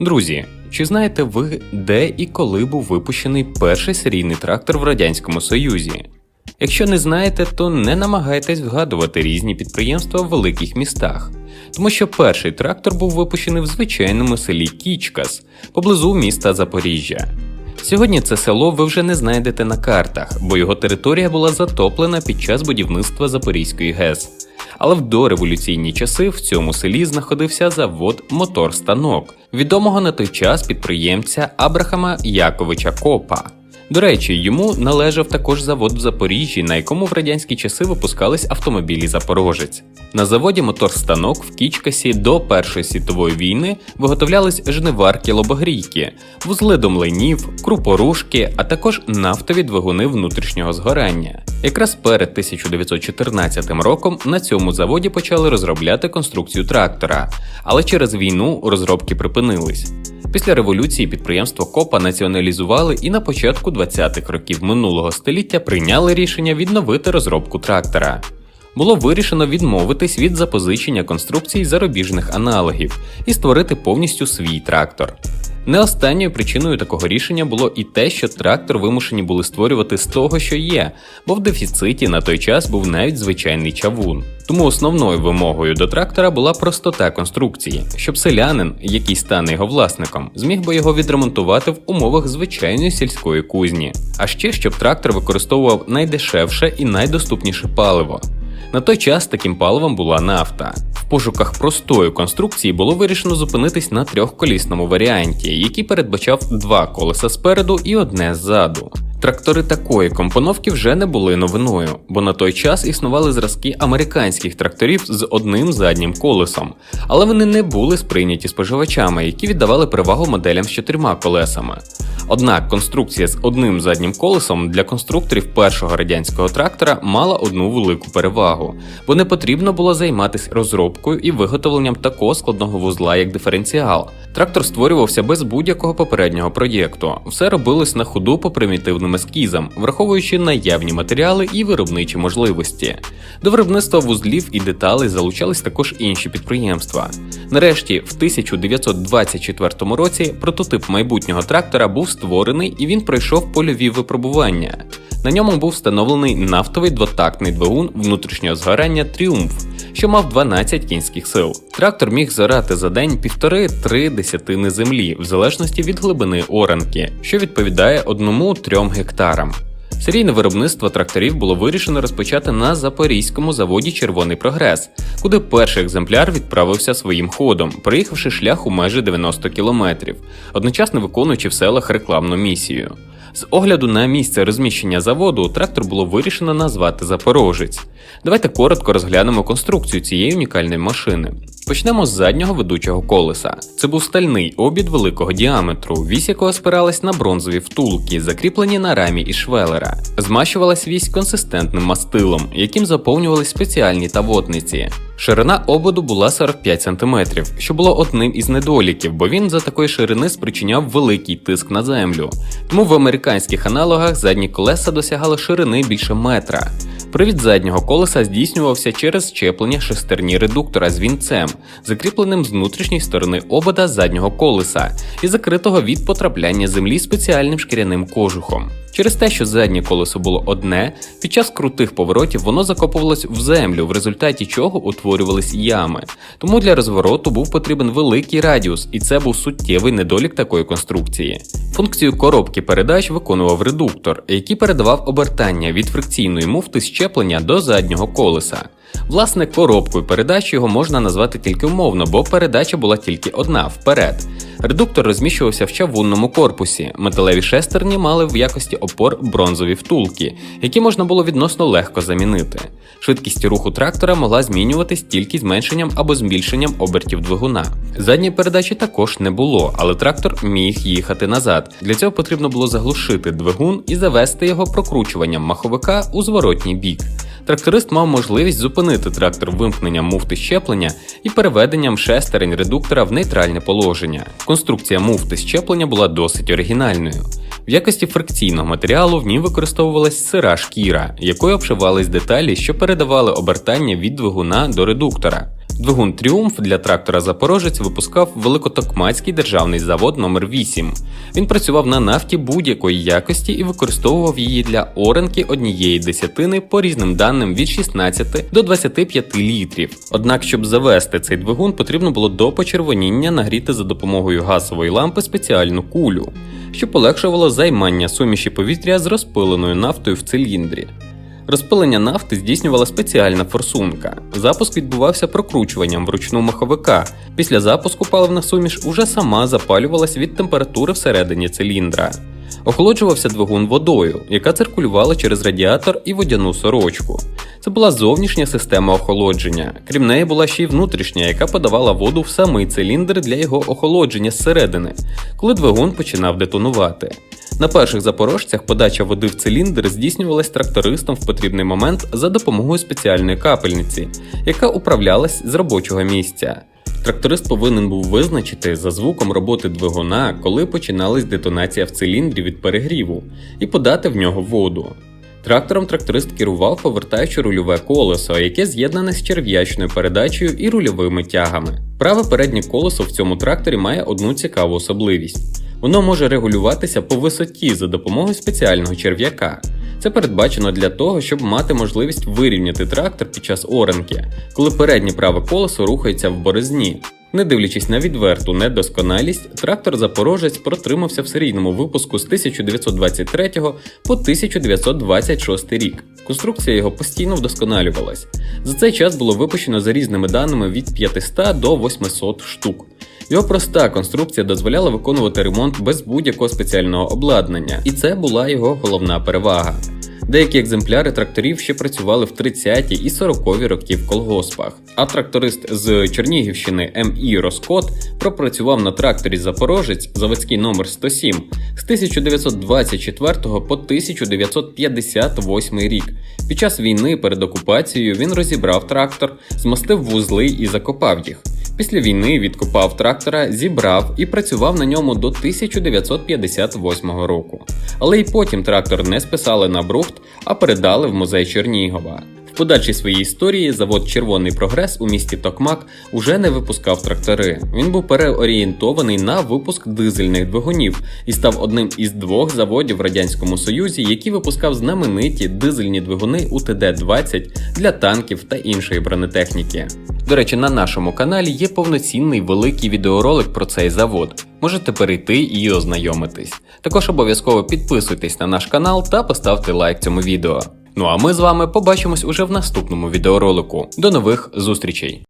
Друзі, чи знаєте ви, де і коли був випущений перший серійний трактор в Радянському Союзі? Якщо не знаєте, то не намагайтесь вгадувати різні підприємства в великих містах, тому що перший трактор був випущений в звичайному селі Кічкас поблизу міста Запоріжжя. Сьогодні це село ви вже не знайдете на картах, бо його територія була затоплена під час будівництва Запорізької ГЕС. Але в дореволюційні часи в цьому селі знаходився завод Мотор-станок, відомого на той час підприємця Абрахама Яковича Копа. До речі, йому належав також завод в Запоріжжі, на якому в радянські часи випускались автомобілі Запорожець. На заводі мотор-станок в Кічкасі до Першої світової війни виготовлялись жниварки лобогрійки, вузли до млинів, крупорушки, а також нафтові двигуни внутрішнього згорання. Якраз перед 1914 роком на цьому заводі почали розробляти конструкцію трактора, але через війну розробки припинились. Після революції підприємство Копа націоналізували і на початку 20-х років минулого століття прийняли рішення відновити розробку трактора. Було вирішено відмовитись від запозичення конструкцій зарубіжних аналогів і створити повністю свій трактор. Не останньою причиною такого рішення було і те, що трактор вимушені були створювати з того, що є, бо в дефіциті на той час був навіть звичайний чавун. Тому основною вимогою до трактора була простота конструкції, щоб селянин, який стане його власником, зміг би його відремонтувати в умовах звичайної сільської кузні. А ще щоб трактор використовував найдешевше і найдоступніше паливо. На той час таким паливом була нафта. В пошуках простої конструкції було вирішено зупинитись на трьохколісному варіанті, який передбачав два колеса спереду і одне ззаду. Трактори такої компоновки вже не були новиною, бо на той час існували зразки американських тракторів з одним заднім колесом, але вони не були сприйняті споживачами, які віддавали перевагу моделям з чотирма колесами. Однак конструкція з одним заднім колесом для конструкторів першого радянського трактора мала одну велику перевагу, бо не потрібно було займатися розробкою і виготовленням такого складного вузла, як диференціал. Трактор створювався без будь-якого попереднього проєкту. Все робилось на ходу по примітивним ескізам, враховуючи наявні матеріали і виробничі можливості. До виробництва вузлів і деталей залучались також інші підприємства. Нарешті, в 1924 році прототип майбутнього трактора був створений і він пройшов польові випробування. На ньому був встановлений нафтовий двотактний двигун внутрішнього згорання Тріумф, що мав 12 кінських сил. Трактор міг зорати за день півтори-три десятини землі, в залежності від глибини оранки, що відповідає 1-3 гектарам. Серійне виробництво тракторів було вирішено розпочати на Запорізькому заводі Червоний Прогрес, куди перший екземпляр відправився своїм ходом, проїхавши шлях у майже 90 кілометрів, одночасно виконуючи в селах рекламну місію. З огляду на місце розміщення заводу, трактор було вирішено назвати Запорожець. Давайте коротко розглянемо конструкцію цієї унікальної машини. Почнемо з заднього ведучого колеса. Це був стальний обід великого діаметру, вісь якого спиралась на бронзові втулки, закріплені на рамі і швелера. Змащувалась вісь консистентним мастилом, яким заповнювались спеціальні тавотниці. Ширина ободу була 45 см, що було одним із недоліків, бо він за такої ширини спричиняв великий тиск на землю. Тому в американських аналогах задні колеса досягали ширини більше метра. Привід заднього колеса здійснювався через щеплення шестерні редуктора з вінцем, закріпленим з внутрішньої сторони обода заднього колеса і закритого від потрапляння землі спеціальним шкіряним кожухом. Через те, що заднє колесо було одне, під час крутих поворотів воно закопувалось в землю, в результаті чого утворювались ями. Тому для розвороту був потрібен великий радіус, і це був суттєвий недолік такої конструкції. Функцію коробки передач виконував редуктор, який передавав обертання від фрикційної муфти щеплення до заднього колеса. Власне, коробкою передач його можна назвати тільки умовно, бо передача була тільки одна вперед. Редуктор розміщувався в чавунному корпусі. Металеві шестерні мали в якості опор бронзові втулки, які можна було відносно легко замінити. Швидкість руху трактора могла змінюватись тільки зменшенням або збільшенням обертів двигуна. Задньої передачі також не було, але трактор міг їхати назад. Для цього потрібно було заглушити двигун і завести його прокручуванням маховика у зворотній бік. Тракторист мав можливість зупинити трактор вимкненням муфти щеплення і переведенням шестерень редуктора в нейтральне положення. Конструкція муфти щеплення була досить оригінальною. В якості фрикційного матеріалу в ній використовувалась сира шкіра, якою обшивались деталі, що передавали обертання від двигуна до редуктора. Двигун Тріумф для трактора Запорожець випускав Великотокмацький державний завод номер 8 Він працював на нафті будь-якої якості і використовував її для оренки однієї десятини по різним даним від 16 до 25 літрів. Однак, щоб завести цей двигун, потрібно було до почервоніння нагріти за допомогою газової лампи спеціальну кулю, що полегшувало займання суміші повітря з розпиленою нафтою в циліндрі. Розпилення нафти здійснювала спеціальна форсунка. Запуск відбувався прокручуванням вручну маховика. Після запуску паливна суміш уже сама запалювалась від температури всередині циліндра. Охолоджувався двигун водою, яка циркулювала через радіатор і водяну сорочку. Це була зовнішня система охолодження. Крім неї була ще й внутрішня, яка подавала воду в самий циліндр для його охолодження зсередини, коли двигун починав детонувати. На перших запорожцях подача води в циліндр здійснювалась трактористом в потрібний момент за допомогою спеціальної капельниці, яка управлялась з робочого місця. Тракторист повинен був визначити за звуком роботи двигуна, коли починалась детонація в циліндрі від перегріву, і подати в нього воду. Трактором тракторист керував, повертаючи рульове колесо, яке з'єднане з черв'ячною передачею і рульовими тягами. Праве переднє колесо в цьому тракторі має одну цікаву особливість. Воно може регулюватися по висоті за допомогою спеціального черв'яка. Це передбачено для того, щоб мати можливість вирівняти трактор під час оренки, коли переднє праве колесо рухається в борозні. Не дивлячись на відверту недосконалість, трактор Запорожець протримався в серійному випуску з 1923 по 1926 рік. Конструкція його постійно вдосконалювалась. За цей час було випущено за різними даними від 500 до 800 штук. Його проста конструкція дозволяла виконувати ремонт без будь-якого спеціального обладнання, і це була його головна перевага. Деякі екземпляри тракторів ще працювали в 30-ті і 40-ві роки в колгоспах. А тракторист з Чернігівщини М.І. Роскот пропрацював на тракторі Запорожець заводський номер 107 з 1924 по 1958 рік. Під час війни перед окупацією він розібрав трактор, змастив вузли і закопав їх. Після війни відкопав трактора, зібрав і працював на ньому до 1958 року. Але й потім трактор не списали на брухт, а передали в музей Чернігова. Подальшій своїй історії завод Червоний Прогрес у місті Токмак уже не випускав трактори. Він був переорієнтований на випуск дизельних двигунів і став одним із двох заводів в Радянському Союзі, який випускав знамениті дизельні двигуни УТД-20 для танків та іншої бронетехніки. До речі, на нашому каналі є повноцінний великий відеоролик про цей завод. Можете перейти і ознайомитись. Також обов'язково підписуйтесь на наш канал та поставте лайк цьому відео. Ну а ми з вами побачимось уже в наступному відеоролику. До нових зустрічей!